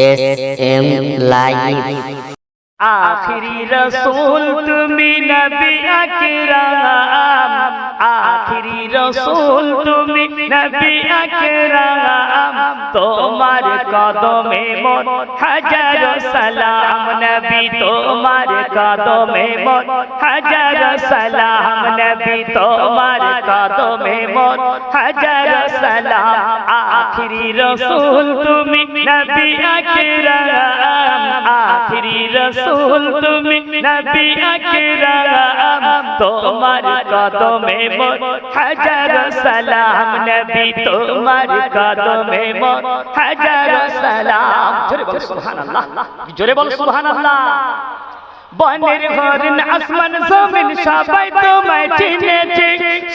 S M live আখিরি রসুল তুমি নবী আকরাম। আখিরি রসুল তুমি নবী আকরাম। তোমার কদমে মোর হাজার সালাম নবী। তোমার কদমে মোর হাজার সালাম নবী। তোমার কদমে মোর হাজার সালাম। আখিরি রসুল তুমি নবী আকরাম। আখিরি রসুল তুমি নবী আকরাম তোমার কদমে হাজার সালাম, নবী তোমার কদমে মোর হাজার সালাম। জোরে বল, সুবহানাল্লাহ। জোরে বল, সুবহানাল্লাহ। বনের হরিণ আসমান জমিন সবাই তোমায় চিনেছে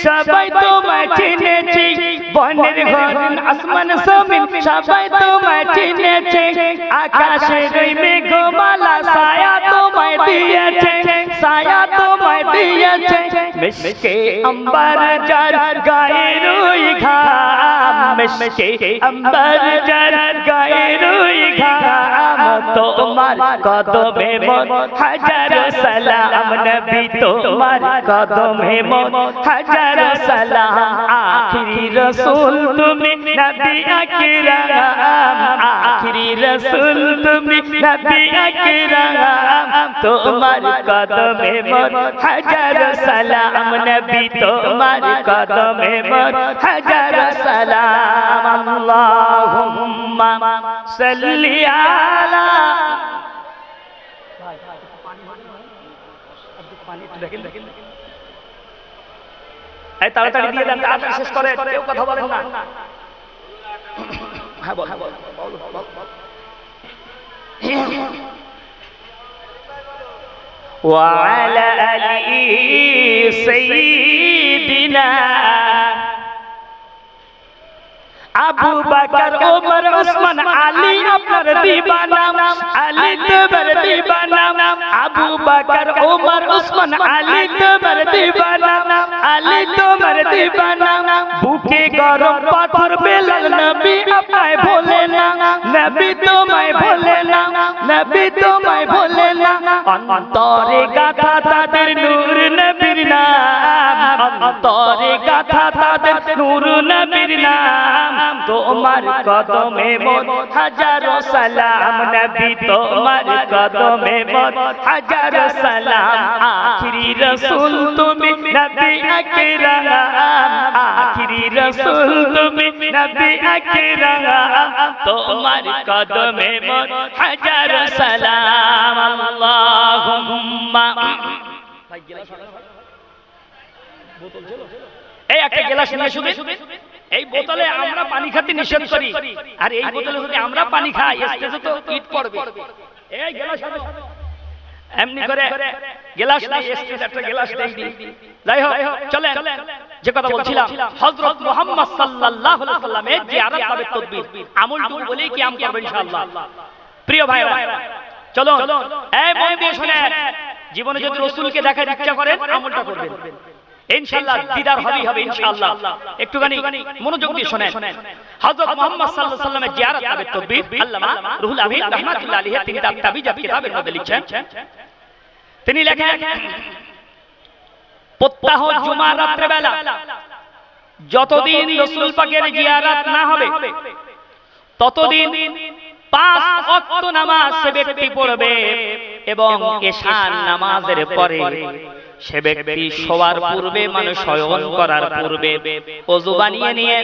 সবাই তোমায় চিনেছে। বনের হরিণ আসমান জমিন সবাই তোমায় চিনেছে। আকাশের মেঘমালা ছায়া তোমায় দিয়েছে। ছায়া তোমায় দিয়েছে। মিশকে অম্বার যার গায়ের ওই ঘাম। মিশকে অম্বার যার গায়ের ওই ঘাম। তোমার কদমে মন। হাজার সালাম নবী তোমার কদমে মন। হাজার সালাম আখিরি রসুল তুমি নবী আকরাম আখিরি। রসুল তুমি নবী আকরাম তোমার কদমে মন হাজার সালাম নবী তোমার কদমে মন হাজার সালাম আল্লাহুম্মা সাল্লি আলা এই তাড়াতাড়ি দিয়ে দেন, তাড়াতাড়ি শেষ করে কেউ কথা বলে না। হ্যাঁ বল হ্যাঁ বল বল বল। وعلى آل سيدنا আবু বাকর, ওমর, ওসমান, আলী আপনার দিবানা আলী তোমার দিবানা আবু বাকর, ওমর, ওসমান, আলী তোমার দিবানা আলী তোমার দিবানা বুকে গরম পাথর বেলাল নবী, আপনায় ভোলে না। নবী তোমায় ভোলে না, নবী তোমায় ভোলে না। অন্তরে গাথা তাদের নূর নবীর নাম অন্তরে গাথা তাদের নূর নবীর নাম। তোমার কদমে মোর হাজারো সালাম নবী, তোমার কদমে মোর হাজারো সালাম। আখিরি রসুল তুমি নবী আকরাম। আখিরি রসুল তুমি নবী আকরাম। তোমার কদমে মোর হাজারো সালাম। আল্লাহুম্মা। এই একটা গেলাস নিয়ে শুধু। এই বোতলে আমরা পানি খেতে নিষেধ করি। আর এই বোতলে যদি আমরা পানি খাই স্টেজে তো ইট পড়বে। এই গেলাস এমনি করে গেলাস নাই স্টেজ একটা গেলাস দেই যাই হোক চলেন। যে কথা বলছিলাম হযরত মুহাম্মদ সাল্লাল্লাহু আলাইহি সাল্লামের জিয়ারত হবে তদবির। বলেই কি আম করবে ইনশাআল্লাহ। প্রিয় ভাইরা চলো এই মন দিয়ে শুনেন। জীবনে যদি রাসূলকে দেখার ইচ্ছা করেন আমলটা করবেন। ইনশাআল্লাহ দিদার হবেই হবে ইনশাআল্লাহ একটুখানি মনোযোগ দিয়ে শুনেন। হযরত মুহাম্মদ সাল্লাল্লাহু আলাইহি সাল্লামের জিয়ারত হবে আল্লামা রুহুল আমিন রাহমাতুল্লাহ আলাইহি তিনি তার তাবিজাত কিতাবের মধ্যে লিখছেন। তিনি লেখেন প্রত্যাহ জুমা রাত্রে বেলা যতদিন রাসূল পাকের জিয়ারত না হবে ততদিন পাঁচ ওয়াক্ত নামাজ সে ব্যক্তি পড়বে এবং এশার নামাজের পরে সে ব্যক্তি শোয়ার পূর্বে মানে শয়ন করার পূর্বে ওযু বানিয়ে নিয়ে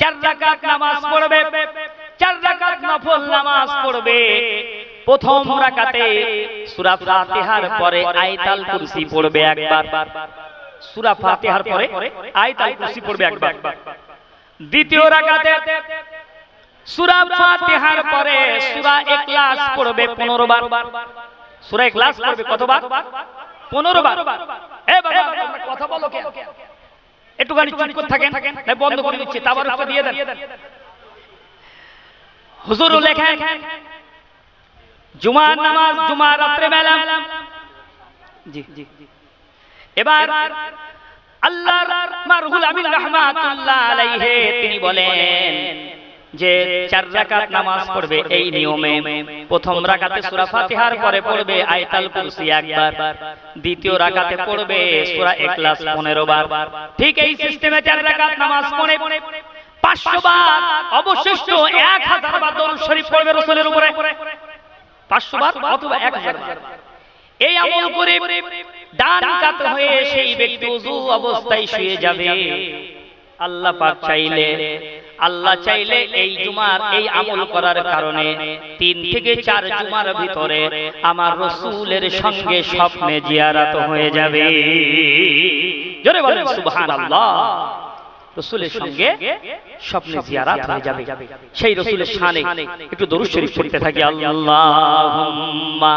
চার রাকাত নামাজ পড়বে। চার রাকাত নফল নামাজ পড়বে। প্রথম রাকাতে সূরা ফাতিহার পরে আয়াতুল কুরসি পড়বে একবার। সূরা ফাতিহার পরে আয়াতুল কুরসি পড়বে একবার। দ্বিতীয় রাকাতে সূরা ফাতিহার পরে সূরা ইখলাস পড়বে 15 বার সূরা ইখলাস পড়বে কতবার? 15 বার এ বাবা, তোমরা কথা বলো কে একটুখানি চুপ করে থাকেন না বন্ধ করে দিচ্ছি তাবার একটা দিয়ে দেন। হুজুর লেখেন, জুমার নামাজ জুমা রাত্রে বেলা জি জি। এবার আল্লাহর মারহুল আমিন রাহমাতুল্লাহ আলাইহি তিনি বলেন যে চার রাকাত নামাজ পড়বে এই নিয়মে। প্রথম রাকাতে সূরা ফাতিহার পরে পড়বে আয়াতুল কুরসি একবার। দ্বিতীয় রাকাতে পড়বে সূরা ইখলাস 15 বার। ঠিক এই সিস্টেমে চার রাকাত নামাজ পড়ে। 500 বার, অবশিষ্ট 1000 বার দরুদ শরীফ পড়বে রাসূলের উপরে। 500 বার অথবা 1000 বার। এই আমল করে ডান কাত হয়ে সেই ব্যক্তি ওযু অবস্থায় শুয়ে যাবে। আল্লাহ পাক চাইলে, আল্লাহ চাইলে এই জুমার, এই আমল করার কারণে তিন থেকে চার জুমার ভিতরে আমার রসুলের সঙ্গে স্বপ্নে জিয়ারাত হয়ে যাবে। জোরে বলেন, সুবহানাল্লাহ। রসুলের সঙ্গে স্বপ্নে জিয়ারাত হয়ে যাবে। সেই রসুলের শানে একটু দরুদ শরীফ পড়তে থাকি, আল্লাহুম্মা।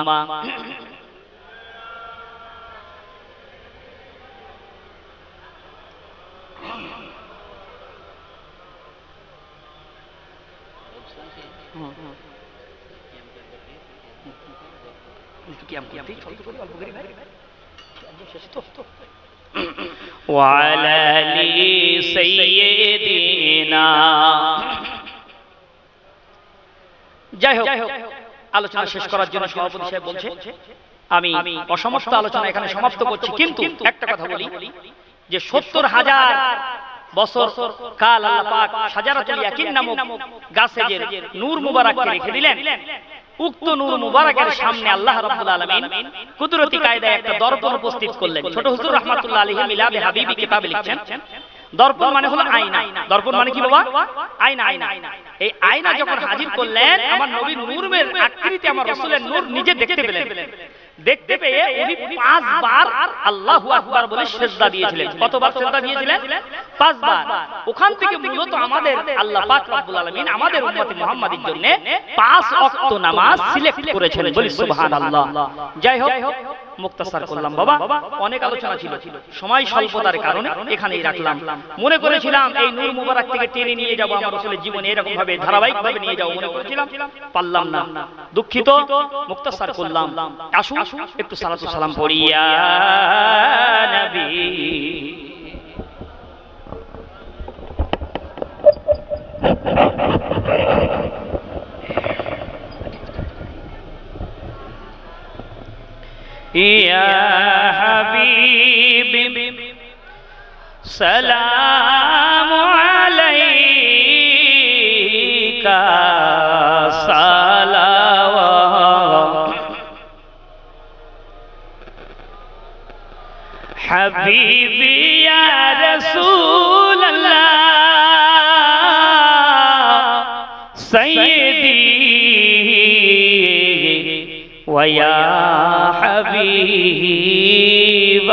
وعلى آل سيدنا যাই হোক আলোচনা শেষ করার জন্য সভাপতি সাহেব বলছে আমি অসমস্ত আলোচনা এখানে সমাপ্ত করছি কিন্তু একটা কথা বলি যে সত্তর হাজার বছর কাল আল্লাহ পাক সাজারাতুল ইয়াকিন নামক গাছে যে নূর মুবারককে রেখে দিলেন। উক্ত নূর মুবারকের সামনে আল্লাহ রাব্বুল আলামিন কুদরতি কায়দায় একটা দর্পণ উপস্থিত করলেন। ছোট হুজুর রাহমাতুল্লাহ আলাইহি মিলাদে হাবিবি কিতাবে লিখছেন। দর্পণ মানে হলো আয়না। দর্পণ মানে কি বাবা? আয়না আয়না। এই আয়না যখন হাজির করলেন আমার নবীর নূরের আকৃতি আমার রাসূলের নূর নিজে দেখতে পেলেন। দেখতে পেয়ে উনি পাঁচবার আল্লাহু আকবার বলে সেজদা দিয়েছিলেন। কতবার সেজদা দিয়েছিলেন? পাঁচবার। ওখান থেকে মূলত আমাদের আল্লাহ পাক রব্বুল আলামিন আমাদের উম্মতে মুহাম্মাদির জন্য পাঁচ ওয়াক্ত নামাজ সিলেক্ট করেছেন বলি সুবহানাল্লাহ। যাই হোক মুক্তাসার করলাম। বাবা অনেক আলোচনা ছিল। সময় স্বল্পতার কারণে এখানেই রাখলাম। মনে করেছিলাম এই নূর মুবারক থেকে টেনে নিয়ে যাব আমার রাসূলের জীবনে এরকম ভাবে ধারাবাহিক ভাবে নিয়ে যাব। মনে করেছিলাম পারলাম না। দুঃখিত মুক্তাসার করলাম আসুন একটু সালাতু সালাম পড়িয়া নবী يا حبيبي سلام عليك হাবিবি ইয়া রাসূল আল্লাহ সাইয়্যিদি ওয়া ইয়া হাবিব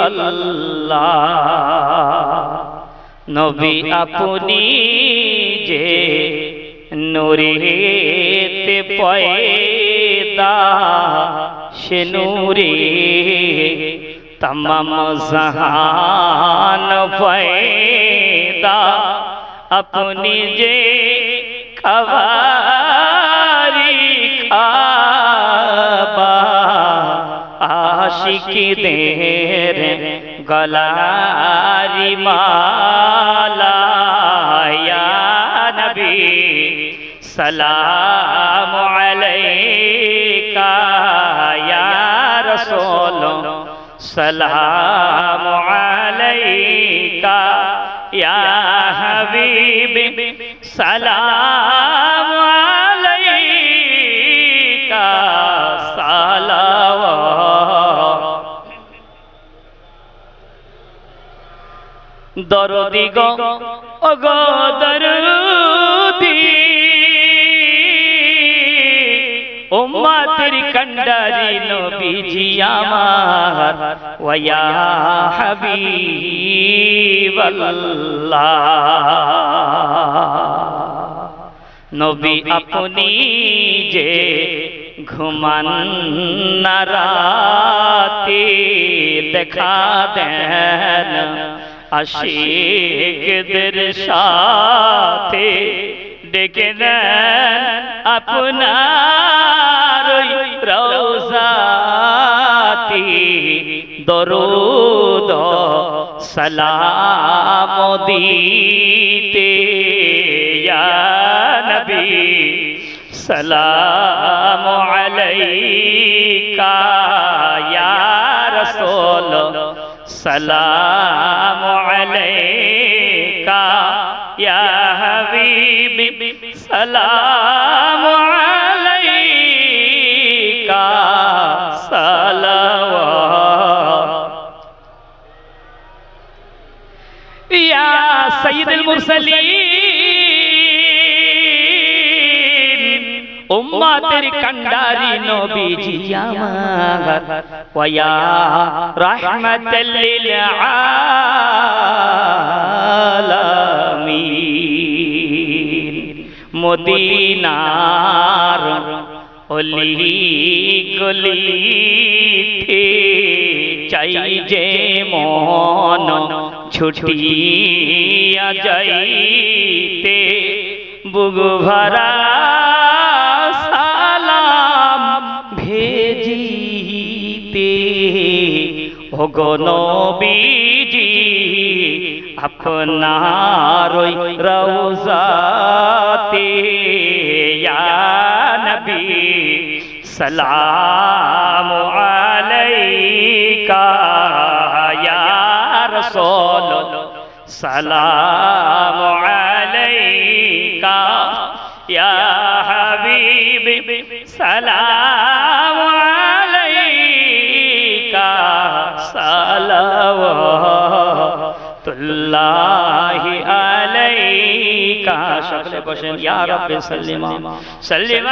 আল্লাহ নবী আপনি যে নুরেতে পয়দা সে নূরে तमाम जहान पैदा अपनी जे खबारी खाबा आशिकी देर गलारी माला या नबी सलाम अलैका या रसूल سلام عليك يا حبيبي سلام عليك صلوات দরদি গো ও গো দর উম্মতের কন্ডারি নবীজি আমার। ওয়া হাবিবাল্লাহ। নবী আপনি যে ঘুমান রাতে দেখা দেন আশিকদের সাথে ডেকে দেন আপনার ওই রওজাতি। দরুদ সালাম দিতে, ইয়া নবী, সালাম আলাইকা, ইয়া রাসূল, সালাম আলাইকা। সালাম আলাইকা, সালাওয়াত। ইয়া সাইয়্যিদুল মুরসালিন, উম্মতের কান্ডারি নবীজি আমার। ওয়া ইয়া রাহমাতাল লিল আলামিন। মদিনার অলি গলিতে চাই যে মন ছুটিয়া যাইতে। বুগু ভরা সালাম ভেজিতে। ভগনবীজি আপনার ওই রওজাতে ইয়া নবী সালাম আলাইকা ইয়া রাসূল সালাম আলাইকা ইয়া হাবিবি সালাম اللہ علیہ شکل یا رب سلیمہ سلیمہ